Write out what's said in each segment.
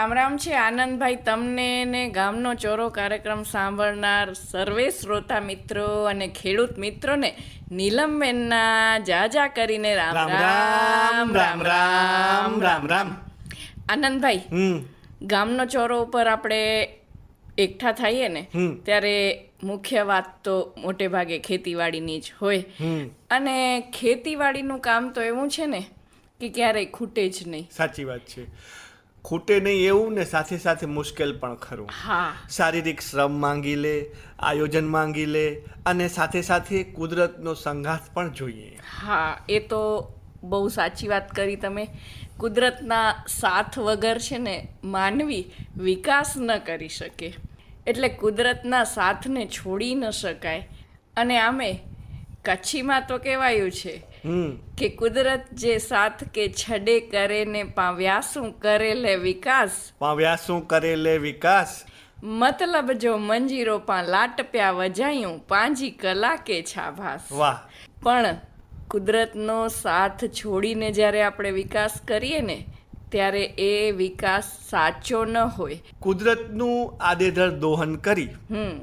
રામ રામ છે. આનંદભાઈ તમને ને ગામનો ચોરો કાર્યક્રમ સાંભળનાર સર્વે શ્રોતા મિત્રો અને ખેડૂત મિત્રોને નીલમબેનના જાજા કરીને રામ રામ રામ રામ રામ રામ આનંદભાઈ ગામનો ચોરો ઉપર આપણે એકઠા થઈએ ને ત્યારે મુખ્ય વાત તો મોટે ભાગે ખેતીવાડીની જ હોય. અને ખેતીવાડીનું કામ તો એવું છે ને કે ક્યારેય ખૂટે જ નહીં. સાચી વાત છે. ખૂટે નહીં એવું ને સાથે સાથે મુશ્કેલ પણ ખરું. હા. શારીરિક શ્રમ માંગી લે આયોજન માંગી લે અને સાથે સાથે કુદરતનો સંઘાત પણ જોઈએ. હા એ તો બહુ સાચી વાત કરી તમે. કુદરતના સાથ વગર છે ને માનવી વિકાસ ન કરી શકે. એટલે કુદરતના સાથને છોડી ન શકાય. અને આમે કચ્છીમાં તો કહેવાયું છે કે કુદરત જે સાથ કે છડે કરે ને પાવ્યાસું કરે લે વિકાસ. પાવ્યાસું કરે લે વિકાસ. મતલબ જો મંજીરો પા લાટપ્યા વજાયું પાંજી કલા કે છાભાસ. વાહ. પણ કુદરતનો સાથ છોડીને જ્યારે આપણે વિકાસ કરીએ ને ત્યારે એ વિકાસ સાચો ન હોય. કુદરતનું આડેધડ દોહન કરી હમ.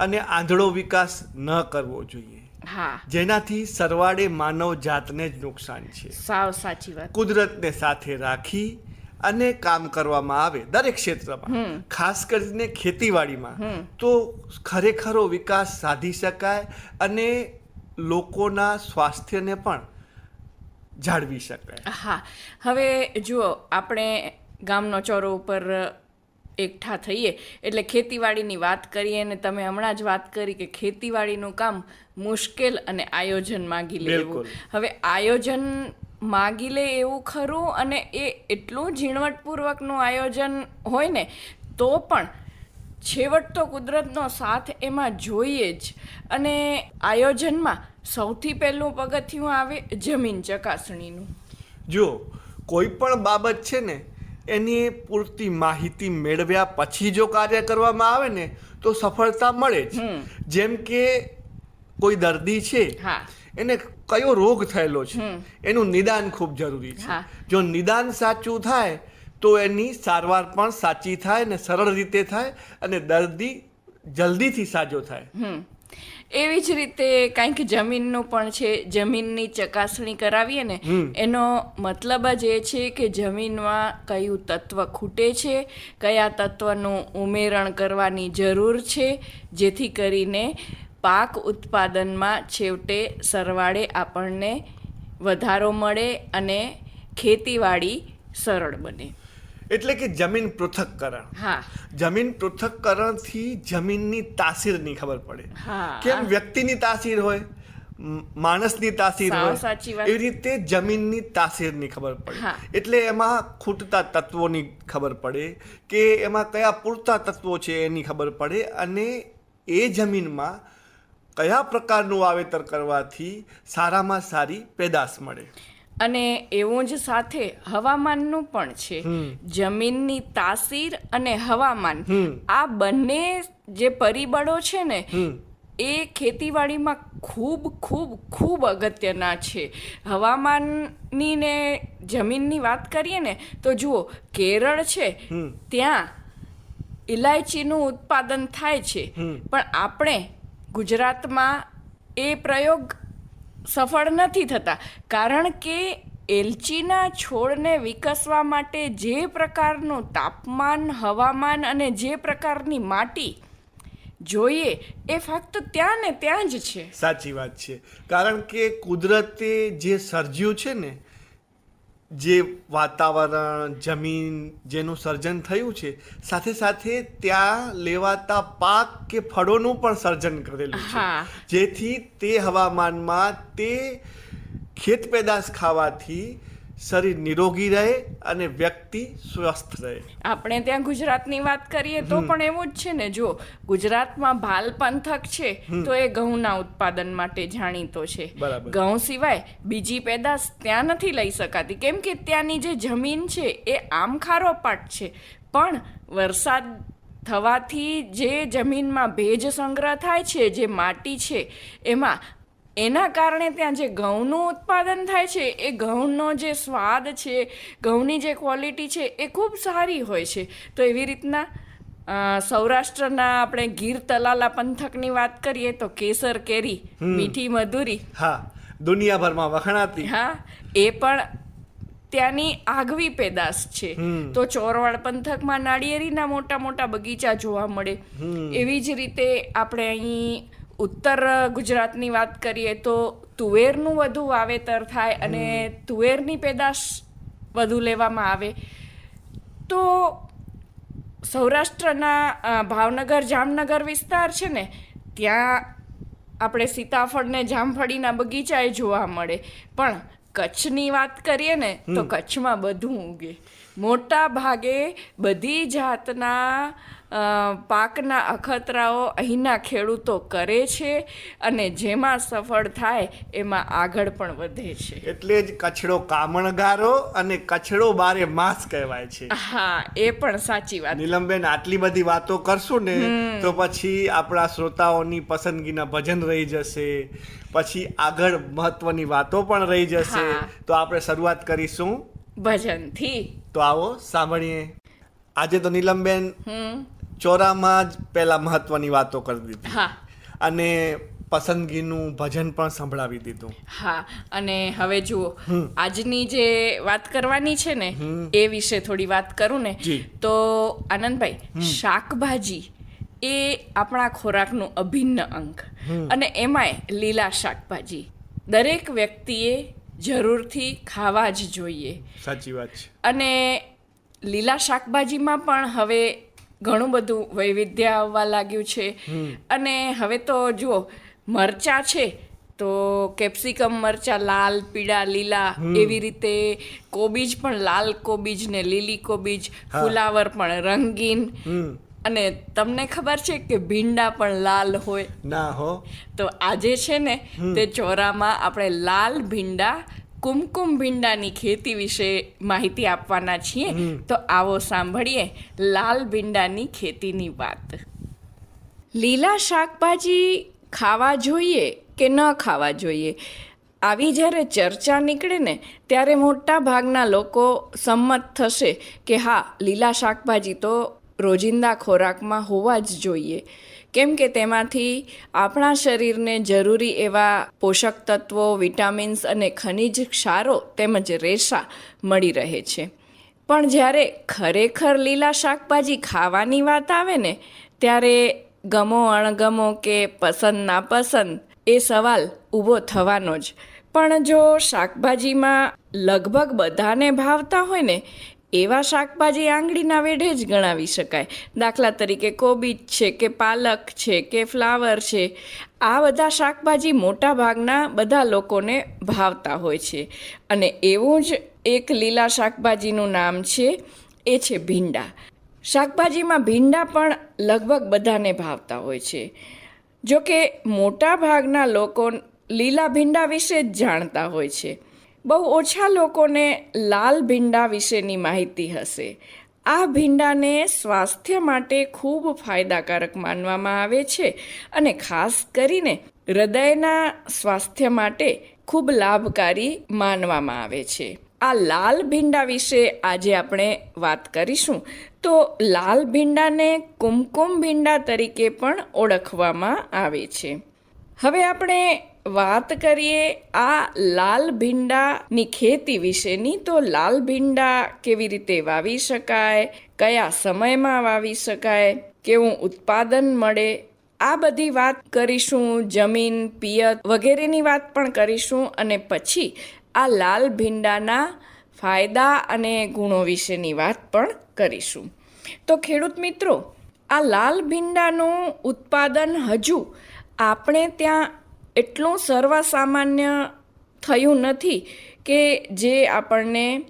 અને આંધળો વિકાસ ન કરવો જોઈએ. હા. જેનાથી સરવાળે માનવ જાતને જ નુકસાન છે. સાવ સાચી વાત. કુદરતને સાથે રાખી અને કામ કરવામાં આવે દરેક ક્ષેત્રમાં. ખાસ કરીને ખેતીવાડીમાં. તો ખરેખરો વિકાસ સાધી શકાય અને લોકોના સ્વાસ્થ્યને પણ જાળવી શકાય. હા. હવે જુઓ આપણે ગામનો ચોરો ઉપર એકઠા થઈએ. એટલે ખેતીવાડીની વાત કરીએ અને તમે હમણાં જ વાત કરી કે ખેતીવાડીનું કામ મુશ્કેલ અને આયોજન માગી લે એવું. હવે આયોજન માગી લે એવું ખરું અને એ એટલું ઝીણવટપૂર્વકનું આયોજન હોય ને તો પણ છેવટ તો કુદરતનો સાથ એમાં જોઈએ જ. અને આયોજનમાં સૌથી પહેલું પગથિયું આવે જમીન ચકાસણીનું. જો કોઈ પણ બાબત છે ને એની પૂરતી માહિતી મેળવ્યા પછી જો કાર્ય કરવામાં આવે ને તો સફળતા મળે જ. જેમ કે કોઈ દર્દી છે હા. એને કયો રોગ થયેલો છે એનું નિદાન ખૂબ જરૂરી છે. જો નિદાન સાચું થાય તો એની સારવાર પણ સાચી થાય ને સરળ રીતે થાય અને દર્દી જલ્દીથી સાજો થાય. એવી જ રીતે કાંઈક જમીનનું પણ છે જમીનની ચકાસણી કરાવીએ ને એનો મતલબ જ એ છે કે જમીનમાં કયું તત્વ ખૂટે છે કયા તત્વનું ઉમેરણ કરવાની જરૂર છે જેથી કરીને પાક ઉત્પાદનમાં છેવટે સરવાળે આપણને વધારો મળે અને ખેતીવાડી સરળ બને. એટલે કે જમીન પૃથક્કરણ જમીન પૃથક્કરણથી જમીનની તાસીરની ખબર પડે. કેમ? વ્યક્તિની તાસીર હોય માણસની તાસીર હોય એવી રીતે જમીનની તાસીરની ખબર પડે. એટલે એમાં ખૂટતા તત્વોની ખબર પડે કે એમાં કયા પૂરતા તત્વો છે એની ખબર પડે અને એ જમીનમાં કયા પ્રકારનું વાવેતર કરવાથી સારામાં સારી પેદાશ મળે. અને એવું જ સાથે હવામાનનું પણ છે. જમીનની તાસીર અને હવામાન. આ બંને જે પરિબળો છે ને એ ખેતીવાડીમાં ખૂબ ખૂબ ખૂબ અગત્યના છે. હવામાનની ને જમીનની વાત કરીએ ને તો જુઓ કેરળ છે ત્યાં ઇલાયચીનું ઉત્પાદન થાય છે. પણ આપણે ગુજરાતમાં એ પ્રયોગ સફળ નથી થતા. કારણ કે એલચીના છોડને વિકસવા માટે જે પ્રકારનું તાપમાન, હવામાન અને જે પ્રકારની માટી જોઈએ એ ફક્ત ત્યાં ને ત્યાં જ છે. સાચી વાત છે. કારણ કે કુદરતે જે સર્જ્યું છે ને જે વાતાવરણ જમીન જેનું સર્જન થયું છે સાથે સાથે ત્યાં લેવાતા પાક કે ફળોનું પણ સર્જન કરેલું છે. જેથી તે હવામાનમાં તે ખેત પેદાશ ખાવાથી શરીર નિરોગી રહે અને વ્યક્તિ સ્વસ્થ રહે. આપણે ત્યાં ગુજરાતની વાત કરીએ તો પણ એવું જ છે ને જો ગુજરાતમાં ભાલ પંથક છે તો એ ઘઉંના ઉત્પાદન માટે જાણીતો છે. ઘઉં સિવાય બીજી પેદાશ ત્યાં નથી લઈ શકાતી. કેમ કે ત્યાંની જે જમીન છે એ આમ ખારોપાટ છે. પણ વરસાદ થવાથી જે જમીનમાં ભેજ સંગ્રહ થાય છે જે માટી છે એમાં એના કારણે ત્યાં જે ઘઉંનું ઉત્પાદન થાય છે એ ઘઉંનો જે સ્વાદ છે ઘઉંની જે ક્વોલિટી છે એ ખૂબ સારી હોય છે. તો એવી રીતના સૌરાષ્ટ્રના આપણે ગીર તલાલા પંથકની વાત કરીએ તો કેસર કેરી મીઠી મધુરી. હા દુનિયાભરમાં વખણાતી. હા એ પણ ત્યાંની આગવી પેદાશ છે. તો ચોરવાડ પંથકમાં નાળિયેરીના મોટા મોટા બગીચા જોવા મળે. એવી જ રીતે આપણે અહીં ઉત્તર ગુજરાતની વાત કરીએ તો તુવેરનું વધુ વાવેતર થાય અને તુવેરની પેદાશ વધુ લેવામાં આવે. તો સૌરાષ્ટ્રના ભાવનગર જામનગર વિસ્તાર છે ને ત્યાં આપણે સીતાફળને જામફળીના બગીચાએ જોવા મળે. પણ કચ્છની વાત કરીએ ને તો કચ્છમાં બધું ઉગે. મોટા ભાગે બધી જાતના પાકના અખતરાઓ અહીંના ખેડૂતો કરે છે અને જેમાં સફળ થાય એમાં આગળ પણ વધે છે. એટલે જ કચડો કામણગારો અને કચડો બારે માસ કહેવાય છે. હા એ પણ સાચી વાત. નીલમબેન આટલી બધી વાતો કરશું ને તો પછી આપણા શ્રોતાઓની પસંદગીના ભજન રહી જશે પછી આગળ મહત્વની વાતો પણ રહી જશે. તો આપણે શરૂઆત કરીશું. ભજનથી. તો આવો સાંભળીએ. આજે તો નીલમબેન ચોરામાં જ પહેલા મહત્વની વાતો કરી દીધી. હા. અને પસંદગીનું ભજન પણ સંભળાવી દીધું. હા અને હવે જુઓ આજની જે વાત કરવાની છે ને એ વિશે થોડી વાત કરું ને તો આનંદભાઈ શાકભાજી એ આપણા ખોરાકનું અભિન્ન અંગ. અને એમાંય લીલા શાકભાજી. દરેક વ્યક્તિએ જરૂરથી ખાવા જ જોઈએ. સાચી વાત છે. અને લીલા શાકભાજીમાં પણ હવે ઘણું બધું વૈવિધ્ય આવવા લાગ્યું છે. અને હવે તો જુઓ મરચા છે તો કેપ્સિકમ મરચા લાલ પીળા લીલા એવી રીતે કોબીજ પણ લાલ કોબીજ ને લીલી કોબીજ ફુલાવર પણ રંગીન. અને તમને ખબર છે કે ભીંડા પણ લાલ હોય. ના હો. તો આજે છે ને તે ચોરામાં આપણે લાલ ભીંડા કુમકુમ ભીંડાની ખેતી વિશે માહિતી આપવાના છીએ. તો આવો સાંભળીએ લાલ ભીંડાની ખેતીની વાત. લીલા શાકભાજી ખાવા જોઈએ કે ન ખાવા જોઈએ? આવી જ્યારે ચર્ચા નીકળે ને ત્યારે મોટા ભાગના લોકો સંમત થશે કે હા લીલા શાકભાજી તો રોજિંદા ખોરાકમાં હોવા જ જોઈએ. કેમ કે તેમાંથી આપણા શરીરને જરૂરી એવા પોષક તત્વો, વિટામિન્સ અને ખનિજ ક્ષારો તેમજ રેસા મળી રહે છે. પણ જ્યારે ખરેખર લીલા શાકભાજી ખાવાની વાત આવે ને, ત્યારે ગમો, અણગમો કે પસંદ નાપસંદ એ સવાલ ઊભો થવાનો જ. પણ જો શાકભાજીમાં લગભગ બધાને ભાવતા હોય ને એવા શાકભાજી આંગળીના વેઢે જ ગણાવી શકાય. દાખલા તરીકે કોબીજ છે કે પાલક છે કે ફ્લાવર છે, આ બધા શાકભાજી મોટા ભાગના બધા લોકોને ભાવતા હોય છે. અને એવું જ એક લીલા શાકભાજીનું નામ છે, એ છે ભીંડા. શાકભાજીમાં ભીંડા પણ લગભગ બધાને ભાવતા હોય છે. જોકે મોટા ભાગના લોકો લીલા ભીંડા વિશે જ જાણતા હોય છે. બહુ ઓછા લોકોને લાલ ભીંડા વિશેની માહિતી હશે. આ ભીંડાને સ્વાસ્થ્ય માટે ખૂબ ફાયદાકારક માનવામાં આવે છે અને ખાસ કરીને હૃદયના સ્વાસ્થ્ય માટે ખૂબ લાભકારી માનવામાં આવે છે. આ લાલ ભીંડા વિશે આજે આપણે વાત કરીશું. તો લાલ ભીંડાને કુમકુમ ભીંડા તરીકે પણ ઓળખવામાં આવે છે. હવે આપણે વાત કરીએ આ લાલ ભીંડાની ખેતી વિશેની, તો લાલ ભીંડા કેવી રીતે વાવી શકાય, કયા સમયમાં વાવી શકાય, કેવું ઉત્પાદન મળે, આ બધી વાત કરીશું, જમીન, પિયત વગેરેની વાત પણ કરીશું અને પછી આ લાલ ભીંડાના ફાયદા અને ગુણો વિશેની વાત પણ કરીશું. તો ખેડૂત મિત્રો, આ લાલ ભીંડાનું ઉત્પાદન હજુ આપણે ત્યાં એટલું સર્વસામાન્ય થયું નથી કે જે આપણને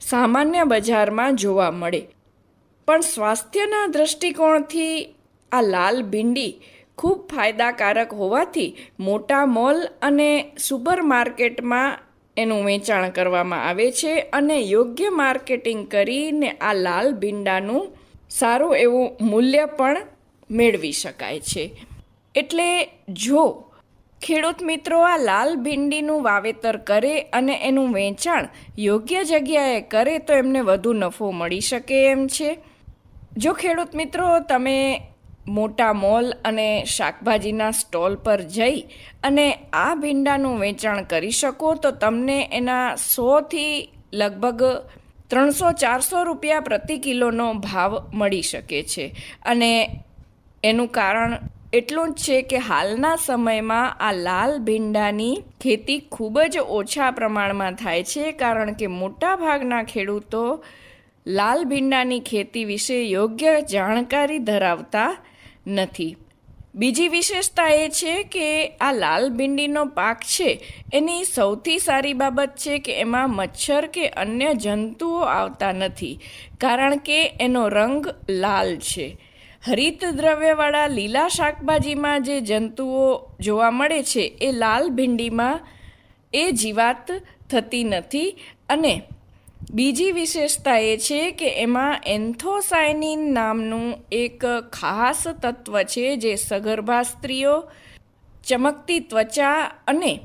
સામાન્ય બજારમાં જોવા મળે. પણ સ્વાસ્થ્યના દૃષ્ટિકોણથી આ લાલ ભીંડી ખૂબ ફાયદાકારક હોવાથી મોટા મોલ અને સુપર માર્કેટમાં એનું વેચાણ કરવામાં આવે છે અને યોગ્ય માર્કેટિંગ કરીને આ લાલ ભીંડાનું સારું એવું મૂલ્ય પણ મેળવી શકાય છે. એટલે જો ખેડૂત મિત્રો આ લાલ ભીંડીનું વાવેતર કરે અને એનું વેચાણ યોગ્ય જગ્યાએ કરે તો એમને વધુ નફો મળી શકે એમ છે. જો ખેડૂત મિત્રો તમે મોટા મોલ અને શાકભાજીના સ્ટોલ પર જઈ અને આ ભીંડાનું વેચાણ કરી શકો તો તમને એના સોથી લગભગ ત્રણસો ચારસો રૂપિયા પ્રતિ કિલોનો ભાવ મળી શકે છે. અને એનું કારણ એટલું જ છે કે હાલના સમયમાં આ લાલ ભીંડાની ખેતી ખૂબ જ ઓછા પ્રમાણમાં થાય છે, કારણ કે મોટા ભાગના ખેડૂતો લાલ ભીંડાની ખેતી વિશે યોગ્ય જાણકારી ધરાવતા નથી. બીજી વિશેષતા એ છે કે આ લાલ ભીંડીનો પાક છે, એની સૌથી સારી બાબત છે કે એમાં મચ્છર કે અન્ય જંતુઓ આવતા નથી, કારણ કે એનો રંગ લાલ છે. હરિત દ્રવ્યવાળા લીલા શાકભાજીમાં જે જંતુઓ જોવા મળે છે, એ લાલ ભીંડીમાં એ જીવાત થતી નથી. અને બીજી વિશેષતા એ છે કે એમાં એન્થોસાયનિન નામનું એક ખાસ તત્વ છે, જે સગર્ભા સ્ત્રીઓ, ચમકતી ત્વચા અને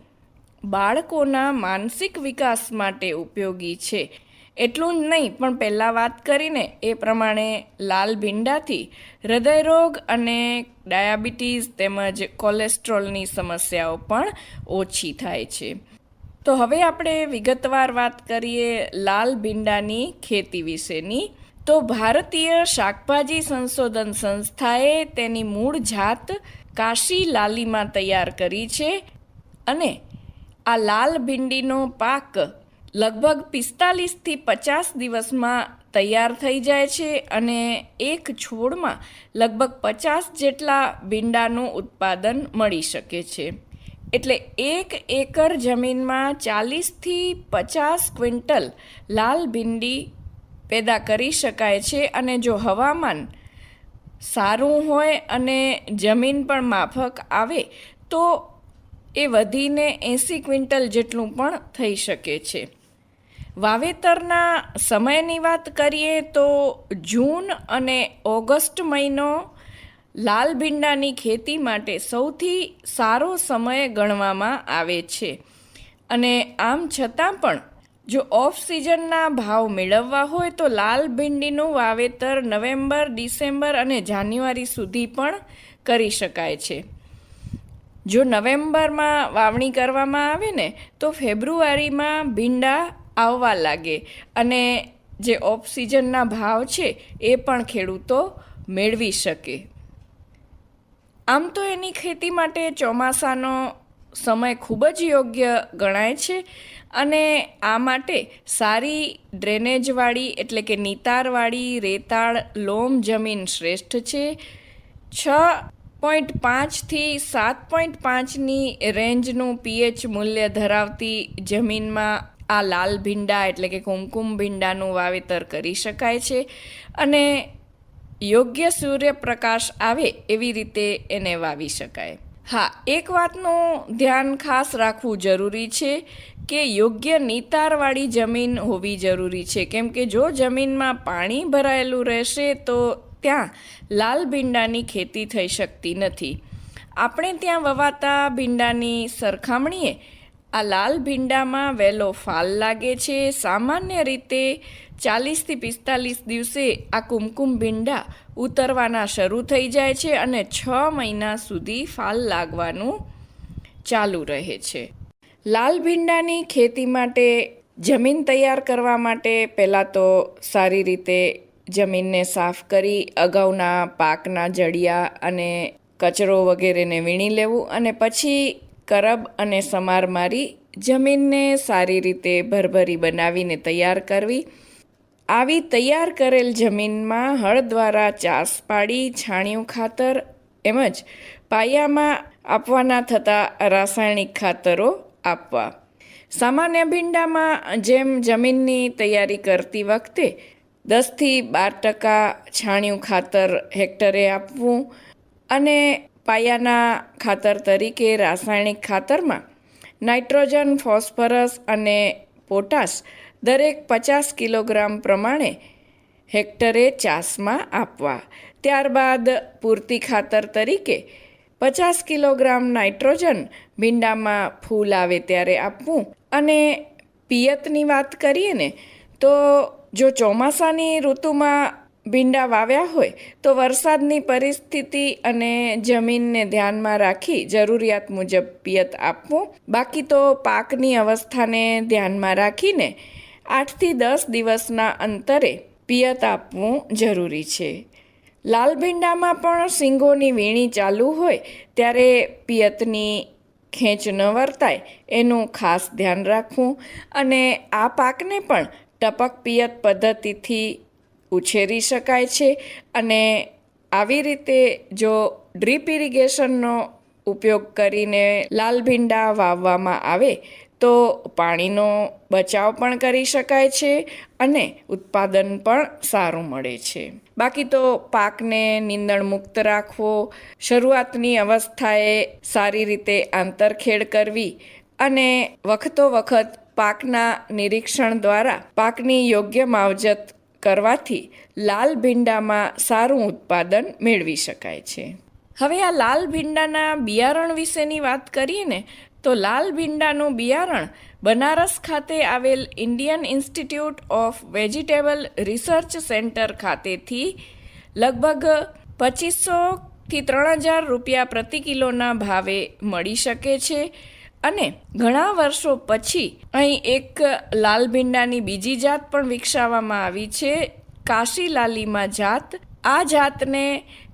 બાળકોના માનસિક વિકાસ માટે ઉપયોગી છે. એટલું જ નહીં, પણ પહેલાં વાત કરીને એ પ્રમાણે લાલ ભીંડાથી હૃદયરોગ અને ડાયાબિટીસ તેમજ કોલેસ્ટ્રોલની સમસ્યાઓ પણ ઓછી થાય છે. તો હવે આપણે વિગતવાર વાત કરીએ લાલ ભીંડાની ખેતી વિશેની. તો ભારતીય શાકભાજી સંશોધન સંસ્થાએ તેની મૂળ જાત કાશી લાલીમાં તૈયાર કરી છે અને આ લાલ ભીંડીનો પાક લગભગ પિસ્તાલીસથી પચાસ દિવસમાં તૈયાર થઈ જાય છે અને એક છોડમાં લગભગ પચાસ જેટલા ભીંડાનું ઉત્પાદન મળી શકે છે. એટલે એક એકર જમીનમાં ચાલીસથી પચાસ ક્વિન્ટલ લાલ ભીંડી પેદા કરી શકાય છે અને જો હવામાન સારું હોય અને જમીન પણ માફક આવે, તો એ વધીને એંસી ક્વિન્ટલ જેટલું પણ થઈ શકે છે. વાવેતરના સમયની વાત કરીએ તો જૂન અને ઓગસ્ટ મહિનો લાલ ભીંડાની ખેતી માટે સૌથી સારો સમય ગણવામાં આવે છે. અને આમ છતાં પણ જો ઓફ સિઝનના ભાવ મેળવવા હોય તો લાલ ભીંડીનું વાવેતર નવેમ્બર, ડિસેમ્બર અને જાન્યુઆરી સુધી પણ કરી શકાય છે. જો નવેમ્બરમાં વાવણી કરવામાં આવે ને, તો ફેબ્રુઆરીમાં ભીંડા આવવા લાગે. અને જે ઓફ સિઝનના ભાવ છે, એ પણ ખેડૂતો મેળવી શકે. આમ તો એની ખેતી માટે ચોમાસાનો સમય ખૂબ જ યોગ્ય ગણાય છે અને આ માટે સારી ડ્રેનેજવાળી એટલે કે નિતારવાળી રેતાળ લોમ જમીન શ્રેષ્ઠ છે. છ પોઈન્ટ પાંચથી સાત પોઈન્ટ પાંચની રેન્જનું પીએચ મૂલ્ય ધરાવતી જમીનમાં આ લાલ ભીંડા એટલે કે કુમકુમ ભીંડાનું વાવેતર કરી શકાય છે અને યોગ્ય સૂર્યપ્રકાશ આવે એવી રીતે એને વાવી શકાય. હા, એક વાતનું ધ્યાન ખાસ રાખવું જરૂરી છે કે યોગ્ય નિતારવાળી જમીન હોવી જરૂરી છે. કેમ કે જો જમીનમાં પાણી ભરાયેલું રહેશે તો ત્યાં લાલ ભીંડાની ખેતી થઈ શકતી નથી. આપણે ત્યાં વવાતા ભીંડાની સરખામણીએ આ લાલ ભીંડામાં વહેલો ફાલ લાગે છે. સામાન્ય રીતે ચાલીસથી પિસ્તાલીસ દિવસે આ કુમકુમ ભીંડા ઉતરવાના શરૂ થઈ જાય છે અને છ મહિના સુધી ફાલ લાગવાનું ચાલુ રહે છે. લાલ ભીંડાની ખેતી માટે, જમીન તૈયાર કરવા માટે પહેલાં તો સારી રીતે જમીનને સાફ કરી, અગાઉના પાકના જડિયા અને કચરો વગેરેને વીણી લેવું અને પછી કરબ અને સમાર મારી જમીનને સારી રીતે ભરભરી બનાવીને તૈયાર કરવી. આવી તૈયાર કરેલ જમીનમાં હળ દ્વારા ચાસ પાડી, છાણિયું ખાતર એમજ પાયામાં આપવાના થતા રાસાયણિક ખાતરો આપવા. સામાન્ય ભીંડામાં જેમ જમીનની તૈયારી કરતી વખતે દસથી બાર ટકા છાણિયું ખાતર હેક્ટરે આપવું અને પાયાના ખાતર તરીકે રાસાયણિક ખાતરમાં નાઇટ્રોજન, ફોસ્ફરસ અને પોટાશ દરેક પચાસ કિલોગ્રામ પ્રમાણે હેક્ટરે ચાસમાં આપવા. ત્યારબાદ પૂરતી ખાતર તરીકે પચાસ કિલોગ્રામ નાઇટ્રોજન ભીંડામાં ફૂલ આવે ત્યારે આપવું. અને પિયતની વાત કરીએ ને, તો જો ચોમાસાની ઋતુમાં ભીંડા વાવ્યા હોય તો વરસાદની પરિસ્થિતિ અને જમીનને ધ્યાનમાં રાખી જરૂરિયાત મુજબ પિયત આપવું. બાકી તો પાકની અવસ્થાને ધ્યાનમાં રાખીને આઠથી દસ દિવસના અંતરે પિયત આપવું જરૂરી છે. લાલ ભીંડામાં પણ સિંગોની વીણી ચાલુ હોય ત્યારે પિયતની ખેંચ ન વર્તાય એનું ખાસ ધ્યાન રાખવું. અને આ પાકને પણ ટપક પિયત પદ્ધતિથી ઉછેરી શકાય છે અને આવી રીતે જો ડ્રીપ ઇરિગેશનનો ઉપયોગ કરીને લાલ ભીંડા વાવવામાં આવે, તો પાણીનો બચાવ પણ કરી શકાય છે અને ઉત્પાદન પણ સારું મળે છે. બાકી તો પાકને નીંદણ મુક્ત રાખવો, શરૂઆતની અવસ્થાએ સારી રીતે આંતરખેડ કરવી અને વખતો વખત પાકના નિરીક્ષણ દ્વારા પાકની યોગ્ય માવજત કરવાથી લાલ ભીંડામાં સારું ઉત્પાદન મેળવી શકાય છે. હવે આ લાલ ભીંડાના બિયારણ વિશેની વાત કરીએ ને તો લાલ ભીંડાનું બિયારણ બનારસ ખાતે આવેલ Indian institute of vegetable research centre ખાતેથી લગભગ પચીસોથી ત્રણ હજાર રૂપિયા પ્રતિ કિલોના ભાવે મળી શકે છે. અને ઘણા વર્ષો પછી અહીં એક લાલ ભીંડાની બીજી જાત પણ વિકસાવવામાં આવી છે કાશી લાલીમા જાત. આ જાતને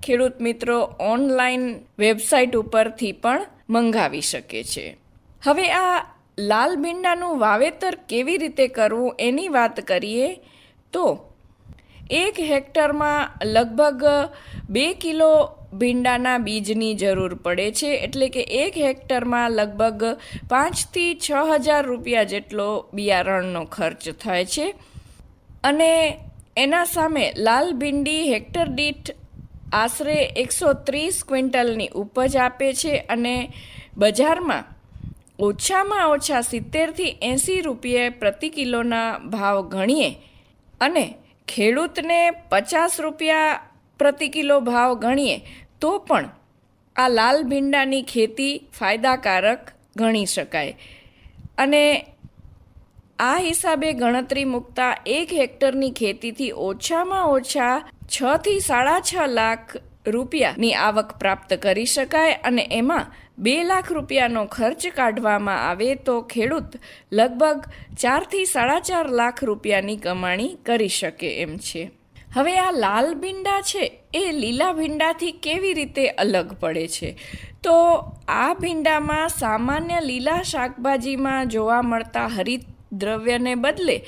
ખેડૂત મિત્રો ઓનલાઈન વેબસાઇટ ઉપરથી પણ મંગાવી શકે છે. હવે આ લાલ ભીંડાનું વાવેતર કેવી રીતે કરવું એની વાત કરીએ તો એક હેક્ટરમાં લગભગ બે કિલો ભીંડાના બીજની જરૂર પડે છે. એટલે કે એક હેક્ટરમાં લગભગ પાંચથી છ હજાર રૂપિયા જેટલો બિયારણનો ખર્ચ થાય છે. અને એના સામે લાલ ભીંડી હેક્ટર દીઠ આશરે એકસો ત્રીસ ક્વિન્ટલની ઉપજ આપે છે અને બજારમાં ઓછામાં ઓછા સિત્તેરથી એંસી રૂપિયે પ્રતિ કિલોના ભાવ ગણીએ. અને ખેડૂતને પચાસ રૂપિયા પ્રતિ કિલો ભાવ ગણીએ, તો પણ આ લાલ ભીંડાની ખેતી ફાયદાકારક ગણી શકાય. અને આ હિસાબે ગણતરી મૂકતા એક હેક્ટરની ખેતીથી ઓછામાં ઓછા છથી સાડા છ લાખ રૂપિયાની આવક પ્રાપ્ત કરી શકાય અને એમાં બે લાખ રૂપિયાનો ખર્ચ કાઢવામાં આવે તો ખેડૂત લગભગ ચારથી સાડા ચાર લાખ રૂપિયાની કમાણી કરી શકે એમ છે. હવે આ લાલ ભીંડા છે એ લીલા ભીંડાથી કેવી રીતે અલગ પડે છે? તો આ ભીંડામાં સામાન્ય લીલા શાકભાજીમાં જોવા મળતા હરિત દ્રવ્યને બદલે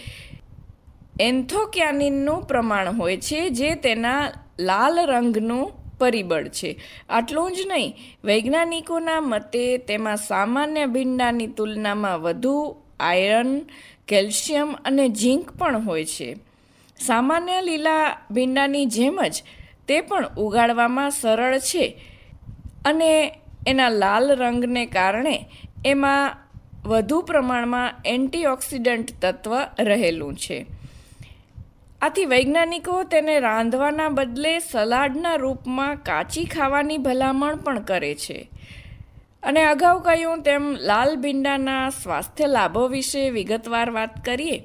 એન્થોક્યાનિનનું પ્રમાણ હોય છે, જે તેના લાલ રંગનું પરિબળ છે. આટલું જ નહીં, વૈજ્ઞાનિકોના મતે તેમાં સામાન્ય ભીંડાની તુલનામાં વધુ આયરન, કેલ્શિયમ અને ઝીંક પણ હોય છે. સામાન્ય લીલા ભીંડાની જેમ જ તે પણ ઉગાડવામાં સરળ છે અને એના લાલ રંગને કારણે એમાં વધુ પ્રમાણમાં એન્ટીઓક્સિડન્ટ તત્વ રહેલું છે. આથી વૈજ્ઞાનિકો તેને રાંધવાના બદલે સલાડના રૂપમાં કાચી ખાવાની ભલામણ પણ કરે છે. અને અગાઉ કહ્યું તેમ લાલ ભીંડાના સ્વાસ્થ્ય લાભો વિશે વિગતવાર વાત કરીએ,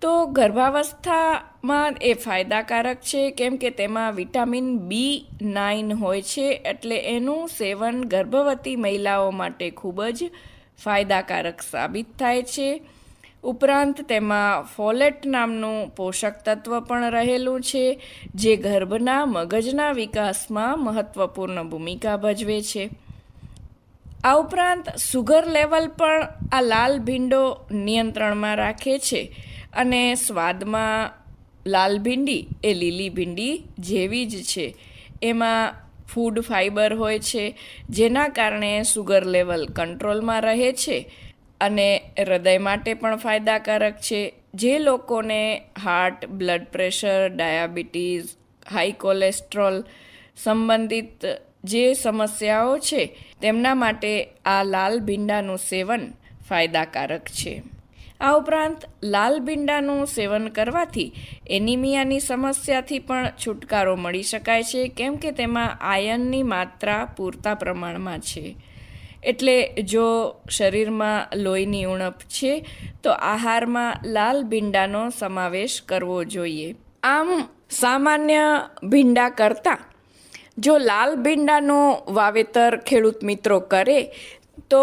તો ગર્ભાવસ્થામાં એ ફાયદાકારક છે, કેમ કે તેમાં વિટામિન બી નાઇન હોય છે, એટલે એનું સેવન ગર્ભવતી મહિલાઓ માટે ખૂબ જ ફાયદાકારક સાબિત થાય છે. ઉપરાંત તેમાં ફોલેટ નામનું પોષક તત્વ પણ રહેલું છે, જે ગર્ભના મગજના વિકાસમાં મહત્વપૂર્ણ ભૂમિકા ભજવે છે. આ ઉપરાંત સુગર લેવલ પણ આ લાલ ભીંડો નિયંત્રણમાં રાખે છે અને સ્વાદમાં લાલ ભીંડી એ લીલી ભીંડી જેવી જ છે. એમાં ફૂડ ફાઇબર હોય છે, જેના કારણે સુગર લેવલ કંટ્રોલમાં રહે છે અને હૃદય માટે પણ ફાયદાકારક છે. જે લોકોને heart blood pressure diabetes high cholesterol સંબંધિત જે સમસ્યાઓ છે, તેમના માટે આ લાલ ભીંડાનું સેવન ફાયદાકારક છે. આ ઉપરાંત લાલ ભીંડાનું સેવન કરવાથી એનિમિયાની સમસ્યાથી પણ છુટકારો મળી શકાય છે, કેમ કે તેમાં આયનની માત્રા પૂરતા પ્રમાણમાં છે. એટલે જો શરીરમાં લોહીની ઉણપ છે, તો આહારમાં લાલ ભીંડાનો સમાવેશ કરવો જોઈએ. આમ સામાન્ય ભીંડા કરતાં જો લાલ ભીંડાનું વાવેતર ખેડૂત મિત્રો કરે, તો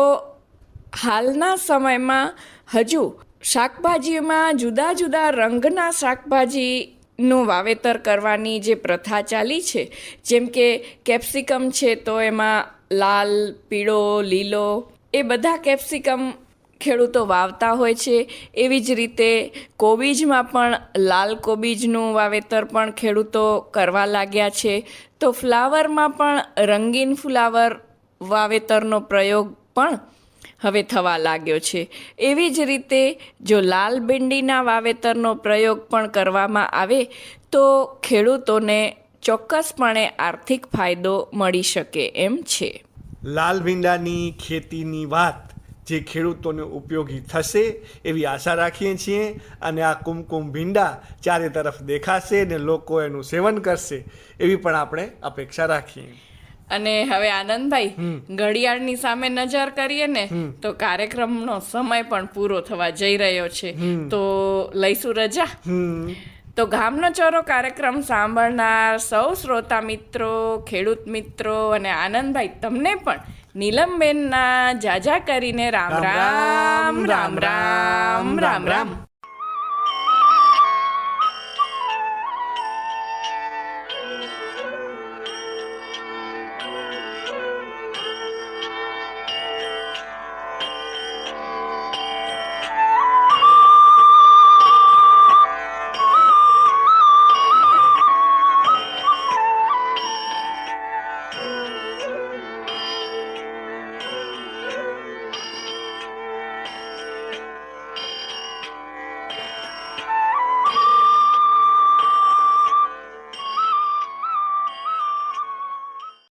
હાલના સમયમાં હજુ શાકભાજીમાં જુદા જુદા રંગના શાકભાજીનું વાવેતર કરવાની જે પ્રથા ચાલી છે, જેમ કે કેપ્સિકમ છે તો એમાં લાલ, પીળો, લીલો, એ બધા કેપ્સિકમ ખેડૂતો વાવતા હોય છે. એવી જ રીતે કોબીજમાં પણ લાલ કોબીજનું વાવેતર પણ ખેડૂતો કરવા લાગ્યા છે. તો ફ્લાવરમાં પણ રંગીન ફ્લાવર વાવેતરનો પ્રયોગ પણ હવે થવા લાગ્યો છે. એવી જ રીતે જો લાલ ભીંડીના વાવેતરનો પ્રયોગ પણ કરવામાં આવે તો ખેડૂતોને ચોક્કસપણે આર્થિક ફાયદો મળી શકે એમ છે. લાલ ભીંડાની ખેતીની વાત જે ખેડૂતોને ઉપયોગી થશે એવી આશા રાખીએ છીએ અને આ કુમકુમ ભીંડા ચારે તરફ દેખાશે અને લોકો એનું સેવન કરશે એવી પણ આપણે અપેક્ષા રાખીએ. અને હવે આનંદભાઈ ઘડિયાળની સામે નજર કરીએ ને તો કાર્યક્રમનો સમય પણ પૂરો થવા જઈ રહ્યો છે. તો લઈશું રજા? તો ગામનો ચોરો કાર્યક્રમ સાંભળનાર સૌ શ્રોતા મિત્રો ખેડૂત મિત્રો અને આનંદભાઈ તમને પણ નીલમબેનના જાજા કરીને રામ રામ રામ રામ રામ રામ